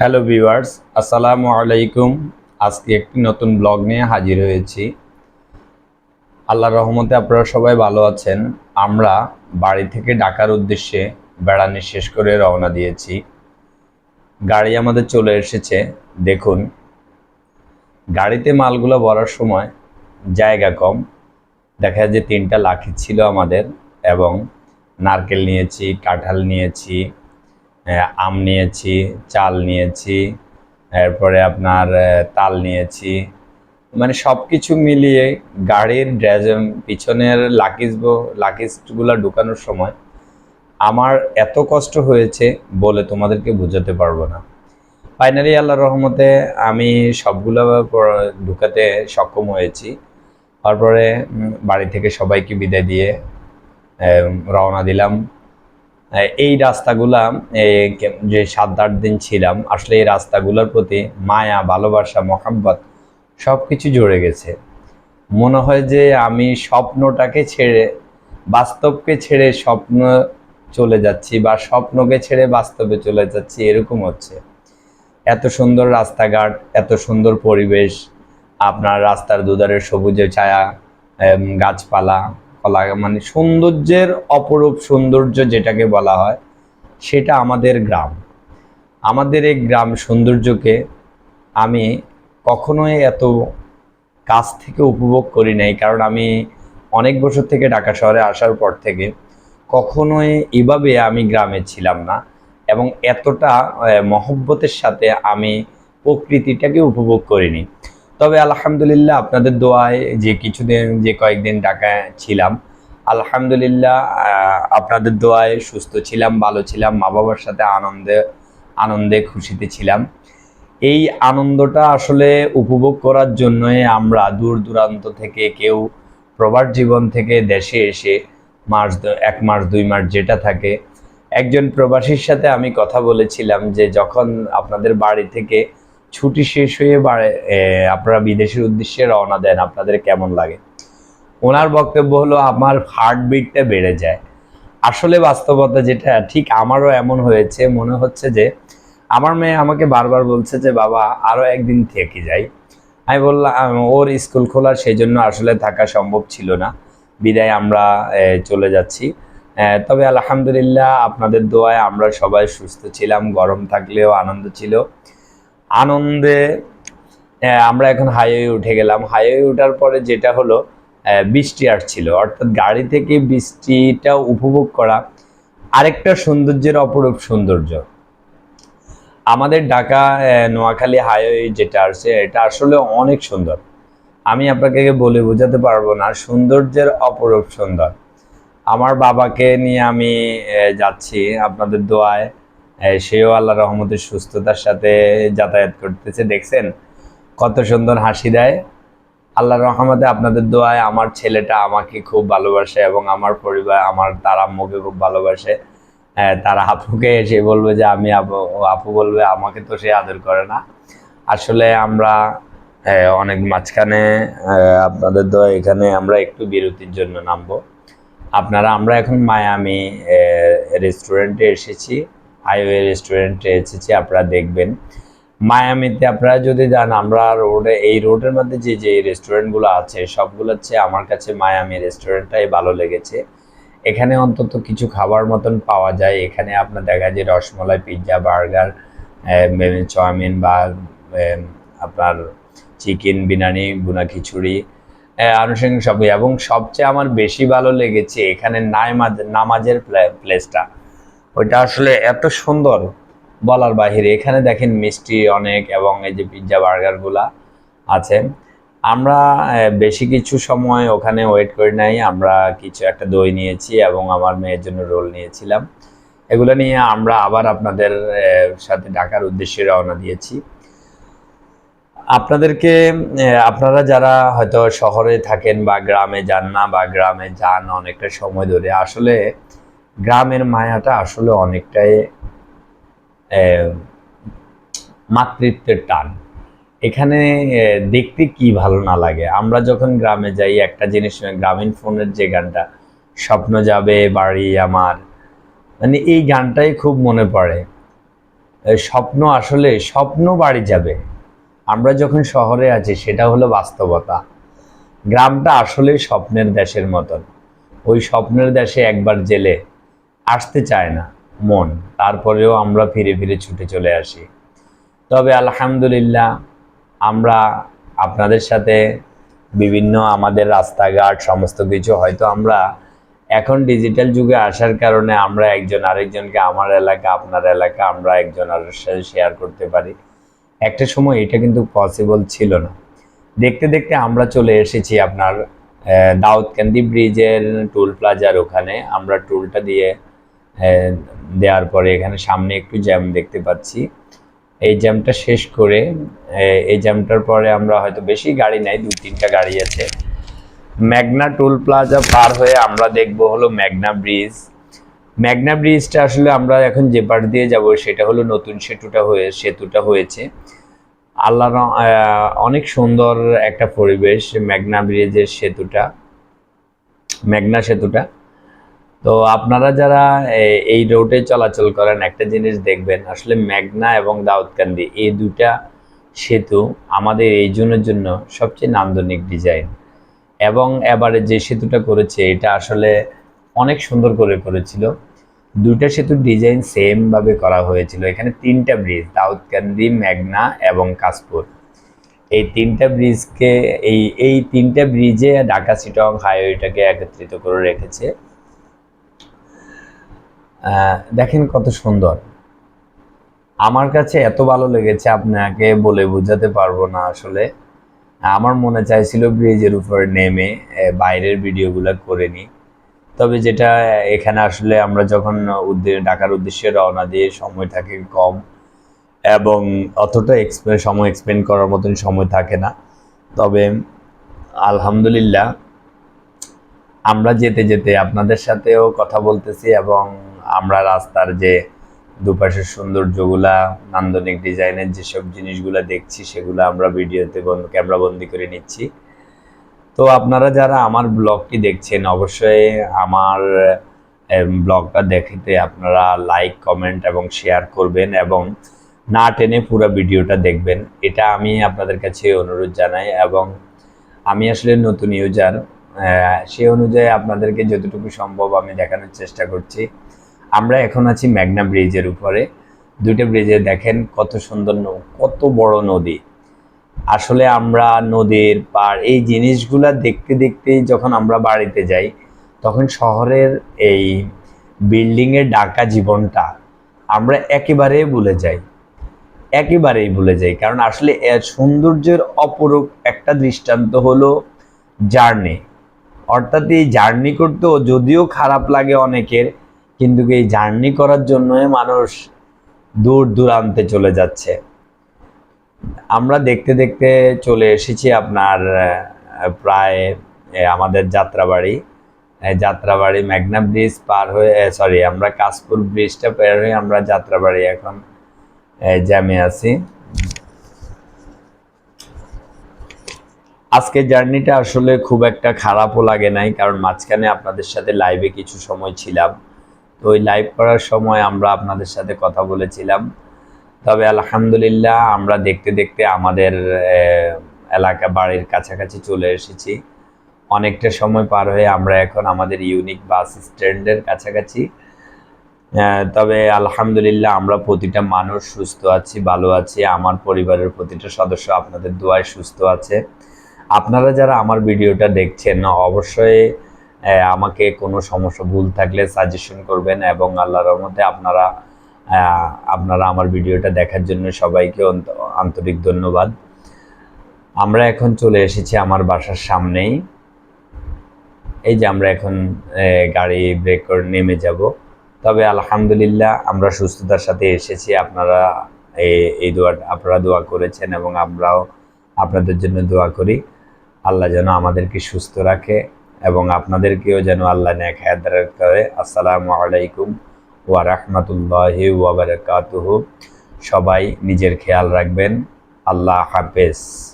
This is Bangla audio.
হ্যালো ভিউয়ার্স আসসালামু আলাইকুম। আজকে একটি নতুন ব্লগ নিয়ে হাজির হয়েছি। আল্লাহর রহমতে আপনারা সবাই ভালো আছেন। আমরা বাড়ি থেকে ঢাকার উদ্দেশ্যে বেড়ানি শেষ করে রওনা দিয়েছি। গাড়ি আমাদের চলে এসেছে, দেখুন। গাড়িতে মালগুলো ভরার সময় জায়গা কম। দেখা যায় যে তিনটা লাখি ছিল আমাদের এবং নারকেল নিয়েছি, কাঁঠাল নিয়েছি আম নিয়েছি, চাল নিয়েছি, এরপরে আপনার তাল নিয়েছি। মানে সব কিছু মিলিয়ে গাড়ির ড্রেজ পিছনের লাকিজ লাকিজগুলো ঢুকানোর সময় আমার এত কষ্ট হয়েছে বলে তোমাদেরকে বোঝাতে পারব না। ফাইনালি আল্লাহ রহমতে আমি সবগুলো ঢুকাতে সক্ষম হয়েছি। তারপরে বাড়ি থেকে সবাইকে বিদায় দিয়ে রওনা দিলাম। এই রাস্তাগুলা যে সাত আট দিন ছিলাম, আসলে এই রাস্তাগুলোর প্রতি মায়া, ভালোবাসা, মহাব্বত সব কিছু জড়ে গেছে। মনে হয় যে আমি স্বপ্নটাকে ছেড়ে, বাস্তবকে ছেড়ে স্বপ্ন চলে যাচ্ছি বা স্বপ্নকে ছেড়ে বাস্তবে চলে যাচ্ছি এরকম হচ্ছে। এত সুন্দর রাস্তাঘাট, এত সুন্দর পরিবেশ, আপনার রাস্তার দুধারে সবুজে ছায়া গাছপালা কলা মানে সৌন্দর্যের অপরূপ সৌন্দর্য যেটাকে বলা হয়, সেটা আমাদের গ্রাম। আমাদের এই গ্রাম সৌন্দর্যকে আমি কখনোই এত কাছ থেকে উপভোগ করি নাই, কারণ আমি অনেক বছর থেকে ঢাকা শহরে আসার পর থেকে কখনোই এভাবে আমি গ্রামে ছিলাম না এবং এতটা মহব্বতের সাথে আমি প্রকৃতিটাকে উপভোগ করিনি। তবে আলহামদুলিল্লাহ আপনাদের দোয়ায় যে কিছুদিন, যে কয়েকদিন ঢাকায় ছিলাম, আলহামদুলিল্লাহ আপনাদের দোয়ায় সুস্থ ছিলাম, ভালো ছিলাম মা বাবার সাথে আনন্দে আনন্দে খুশিতে ছিলাম। এই আনন্দটা আসলে উপভোগ করার জন্যই আমরা দূর দূরান্ত থেকে কেউ প্রবাস জীবন থেকে দেশে এসে মাস এক মাস, দুই মাস যেটা থাকে, একজন প্রবাসীর সাথে আমি কথা বলেছিলাম যে যখন আপনাদের বাড়ি থেকে ছুটি শেষ হয়ে আপনারা বিদেশের উদ্দেশ্যে রওনা দেন, আপনাদের কেমন লাগে? ওনার বক্তব্য হলো, আমার হার্টবিটটা বেড়ে যায়। আসলে বাস্তবতা যেটা, ঠিক আমারও এমন হয়েছে, মনে হচ্ছে যে, আমার মেয়ে আমাকে বারবার বলছে যে, বাবা, আরও একদিন থেকে যাই। আমি বললাম ওর স্কুল খোলা সেই জন্য আসলে থাকা সম্ভব ছিল না। বিদায় আমরা চলে যাচ্ছি। তবে আলহামদুলিল্লাহ, আপনাদের দোয়ায় আমরা সবাই সুস্থ ছিলাম, গরম থাকলেও আনন্দ ছিল। আনন্দে আমরা এখন হাইওয়ে উঠে গেলাম। হাইওয়ে ওঠার পরে যেটা হলো বৃষ্টি আসছিল। অর্থাৎ গাড়ি থেকে বৃষ্টিটা উপভোগ করা আরেকটা সৌন্দর্যের অপরূপ সৌন্দর্য। আমাদের ঢাকা নোয়াখালী হাইওয়ে যেটা আছে এটা আসলে অনেক সুন্দর। আমি আপনাকে বলে বোঝাতে পারব না, সৌন্দর্যের অপরূপ সুন্দর আমার বাবাকে নিয়ে আমি যাচ্ছি আপনাদের দোয়ায়। সেও আল্লাহ রহমতের সুস্থতার সাথে যাতায়াত করতেছে, দেখছেন? কত সুন্দর হাসি দেয়। আল্লাহর রহমতে আপনাদের দোয়ায় আমার ছেলেটা আমাকে খুব ভালোবাসে এবং আমার পরিবার, আমার তার আম্মুকে খুব ভালোবাসে। তার আপুকে এসে বলবে যে, আমি আপু আপু বলবে, আমাকে তো সে আদর করে না। আসলে আমরা অনেক মাঝখানে আপনাদের তো এখানে আমরা একটু বিরতির জন্য নামবো। আপনারা, আমরা এখন মায়ামি রেস্টুরেন্টে এসেছি। হাইওয়ে রেস্টুরেন্টে এসেছি, আপনারা দেখবেন। মায়ামিতে আপনারা যদি যান, আমরা রোডে এই রোডের মধ্যে যে যে রেস্টুরেন্টগুলো আছে, সবগুলোর চেয়ে আমার কাছে মায়ামি রেস্টুরেন্টটাই ভালো লেগেছে। এখানে অন্তত কিছু খাবার মতন পাওয়া যায়। এখানে আপনার দেখা যায় রসমলাই পিৎজা বার্গার চাউমিন বা আপনার চিকেন বিরিয়ানি বুনা খিচুড়ি আনুষঙ্গিক সব এবং সবচেয়ে আমার বেশি ভালো লেগেছে এখানে নামাজ নামাজের প্লে- প্লেসটা ওইটা আসলে এত সুন্দর বলার বাহিরে। এখানে দেখেন মিষ্টি অনেক এবং এই যে পিৎজা বার্গারগুলা আছে। আমরা বেশি কিছু সময় ওখানে ওয়েট করি নাই। আমরা কিছু একটা দই নিয়েছি এবং আমার মেয়ের জন্য রোল নিয়েছিলাম। এগুলো নিয়ে আমরা আবার আপনাদের সাথে ঢাকার উদ্দেশ্যে রওনা দিয়েছি। আপনাদেরকে আপনারা যারা হয়তো শহরে থাকেন বা গ্রামে যান না বা গ্রামে যান অনেকটা সময় ধরে, আসলে গ্রামের মায়াটা আসলে অনেকটাই মাতৃত্বের টান। এখানে দেখতে কি ভালো না লাগে? আমরা যখন গ্রামে যাই, একটা জিনিস গ্রামীণ ফোনের যে গানটা, স্বপ্ন যাবে বাড়ি আমার মানে এই গানটাই খুব মনে পড়ে। স্বপ্ন আসলে, স্বপ্ন বাড়ি যাবে। আমরা যখন শহরে আছি, সেটা হলো বাস্তবতা। গ্রামটা আসলে স্বপ্নের দেশের মতন। ওই স্বপ্নের দেশে একবার জেলে আসতে চায় না, মন। তারপরেও আমরা ফিরে ফিরে ছুটে চলে আসি। তবে আলহামদুলিল্লাহ, আমরা আপনাদের সাথে বিভিন্ন আমাদের রাস্তাঘাট, সমস্ত কিছু হয়তো আমরা এখন ডিজিটাল যুগে আসার কারণে আমরা একজন আরেকজনকে আমার এলাকা, আপনার এলাকা, আমরা একজন আরের সাথে শেয়ার করতে পারি। একটা সময় এটা কিন্তু পসিবল ছিল না। দেখতে দেখতে আমরা চলে এসেছি আপনার দাউদকান্দি ব্রিজের টুল প্লাজার ওখানে। আমরা টুলটা দিয়ে দেওয়ার পরে এখানে সামনে একটু জ্যাম দেখতে পাচ্ছি। এই জ্যামটা শেষ করে এই জ্যামটার পরে আমরা হয়তো বেশি গাড়ি নাই দুই তিনটা গাড়ি আছে। ম্যাগনা টোল প্লাজা পার হয়ে আমরা দেখব হলো ম্যাগনা ব্রিজ ম্যাগনা ব্রিজটা আসলে আমরা এখন যে পার দিয়ে যাব সেটা হলো নতুন সেতুটা হয়ে সেতুটা হয়েছে। আল্লাহ অনেক সুন্দর একটা পরিবেশ ম্যাগনা ব্রিজের সেতুটা। মেঘনা সেতুটা। তো আপনারা যারা এই রোডে চলাচল করেন, একটা জিনিস দেখবেন, আসলে মেঘনা এবং দাউদকান্দি, এই দুটা সেতু আমাদের এই জনের জন্য সবচেয়ে নান্দনিক ডিজাইন এবং এবারে যে সেতুটা করেছে, এটা আসলে অনেক সুন্দর করে করেছিল। দুইটা সেতুর ডিজাইন সেম ভাবে করা হয়েছিল। এখানে তিনটা ব্রিজ দাউদকান্দি, মেঘনা এবং কাশপুর। এই তিনটা ব্রিজকে এই এই তিনটা ব্রিজে ঢাকা সিটং হাইওয়েটাকে একত্রিত করে রেখেছে। দেখেন কত সুন্দর। আমার কাছে এত ভালো লেগেছে, আপনাকে বলে বোঝাতে পারব না আসলে। আমার মনে চাইছিল ব্রিজের উপরে নেমে বাইরের ভিডিওগুলো করে নিই। তবে যেটা, এখানে আসলে আমরা যখন ঢাকার উদ্দেশ্যে রওনা দিয়ে সময় থাকে কম এবং অতটা সময় এক্সপেন্ড করার মতন সময় থাকে না। তবে আলহামদুলিল্লাহ আমরা যেতে যেতে আপনাদের সাথেও কথা বলতেছি এবং আমরা রাস্তার যে দুপাশের সৌন্দর্যগুলা, নান্দনিক ডিজাইনের যেসব জিনিসগুলা দেখছি, সেগুলো আমরা ভিডিওতে ক্যামেরা বন্দি করে নিচ্ছি। তো আপনারা যারা আমার ব্লগটি দেখছেন, অবশ্যই আমার ব্লগটা দেখতে আপনারা লাইক কমেন্ট এবং শেয়ার করবেন এবং না টেনে পুরো ভিডিওটা দেখবেন। এটা আমি আপনাদের কাছে অনুরোধ জানাই এবং আমি আসলে নতুন ইউজার সেই অনুযায়ী আপনাদেরকে যতটুকু সম্ভব আমি দেখানোর চেষ্টা করছি। আমরা এখন আছি মেঘনা ব্রিজের উপরে। দুটো ব্রিজে দেখেন কত সুন্দর কত বড় নদী। আসলে আমরা নদীর পার, এই জিনিসগুলা দেখতে দেখতে যখন আমরা বাড়িতে যাই, তখন শহরের এই বিল্ডিংয়ের ডাকা জীবনটা আমরা একেবারে ভুলে যাই। একেবারেই ভুলে যাই, কারণ আসলে সৌন্দর্যের অপরূপ একটা দৃষ্টান্ত হলো জার্নি। অর্থাৎ এই জার্নি করতেও যদিও খারাপ লাগে অনেকের কিন্তু এই জার্নি করার জন্যই মানুষ দূর দূরান্তে চলে যাচ্ছে? আমরা দেখতে দেখতে চলে এসেছি আপনার প্রায় আমাদের যাত্রাবাড়ি। যাত্রাবাড়ি মেঘনা ব্রিজ পার হয়ে সরি আমরা কাশপুর ব্রিজটা পার হয়ে আমরা যাত্রাবাড়ি এখন জ্যামে আছি। আজকে জার্নিটা আসলে খুব একটা খারাপও লাগে নাই, কারণ মাঝখানে আপনাদের সাথে লাইভে কিছু সময় ছিলাম। তো ওই লাইভ করার সময় আমরা আপনাদের সাথে কথা বলেছিলাম। তবে আলহামদুলিল্লাহ আমরা দেখতে দেখতে আমাদের এলাকা বাড়ির কাছাকাছি চলে এসেছি। অনেকটা সময় পার হয়ে আমরা এখন আমাদের ইউনিক বাস স্ট্যান্ডের কাছাকাছি। তবে আলহামদুলিল্লাহ আমরা প্রতিটা মানুষ সুস্থ আছি, ভালো আছি। আমার পরিবারের প্রতিটা সদস্য আপনাদের দোয়ায় সুস্থ আছে। আপনারা যারা আমার ভিডিওটা দেখছেন, অবশ্যই আমাকে কোনো সমস্যা, ভুল থাকলে সাজেশন করবেন এবং আল্লাহর রহমতে আপনারা আপনারা আমার ভিডিওটা দেখার জন্য সবাইকে আন্তরিক ধন্যবাদ। আমরা এখন চলে এসেছি আমার বাসার সামনেই। এই যে আমরা এখন গাড়ি ব্রেক করে নেমে যাব। তবে আলহামদুলিল্লাহ আমরা সুস্থতার সাথে এসেছি। আপনারা এই দোয়া, আপনারা দোয়া করেছেন এবং আমরাও আপনাদের জন্য দোয়া করি। আল্লাহ যেন আমাদেরকে সুস্থ রাখে। এবং আপনাদেরকেও যেন আল্লাহ নেক হায়দার করে। আসসালামু আলাইকুম ওয়া রাহমাতুল্লাহি ওয়া বারাকাতুহু। সবাই নিজের খেয়াল রাখবেন। আল্লাহ হাফেজ।